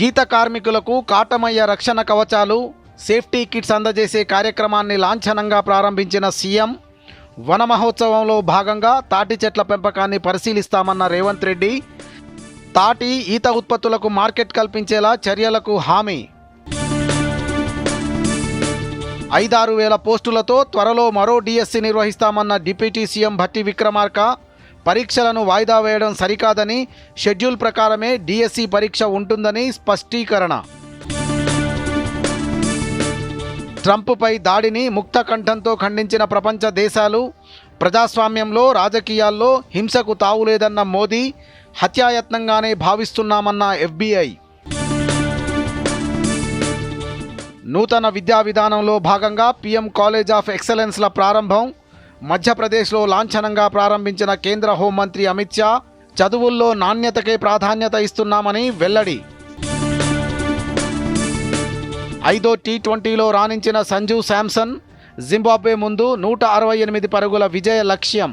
గీత కార్మికులకు కాటమయ్య రక్షణ కవచాలు safety kits అందజేసే కార్యక్రమాన్ని లాంఛనంగా ప్రారంభించిన సీఎం వన మహోత్సవంలో భాగంగా తాటి చెట్ల పెంపకాన్ని పరిశీలిస్తామన్న రేవంత్ రెడ్డి తాటి ఈత ఉత్పత్తులకు మార్కెట్ కల్పించేలా చర్యలకు హామీ. ఐదారు వేల పోస్టులతో త్వరలో మరో డిఎస్సి నిర్వహిస్తామన్న డిప్యూటీ సీఎం భట్టి విక్రమార్క పరీక్షలను వాయిదా వేయడం సరికాదని షెడ్యూల్ ప్రకారమే డిఎస్సి పరీక్ష ఉంటుందని స్పష్టీకరణ. ట్రంప్పై దాడిని ముక్త కంఠంతో ఖండించిన ప్రపంచ దేశాలు ప్రజాస్వామ్యంలో రాజకీయాల్లో హింసకు తావులేదన్న మోదీ హత్యాయత్నంగానే భావిస్తున్నామన్న ఎఫ్బిఐ. నూతన విద్యా విధానంలో భాగంగా పిఎం కాలేజ్ ఆఫ్ ఎక్సలెన్స్ల ప్రారంభం మధ్యప్రదేశ్లో లాంఛనంగా ప్రారంభించిన కేంద్ర హోంమంత్రి అమిత్ షా చదువుల్లో నాణ్యతకే ప్రాధాన్యత ఇస్తున్నామని వెల్లడి. ఐదో టీ ట్వంటీలో రాణించిన సంజు శాంసన్ జింబాబ్వే ముందు నూట అరవై ఎనిమిది పరుగుల విజయ లక్ష్యం.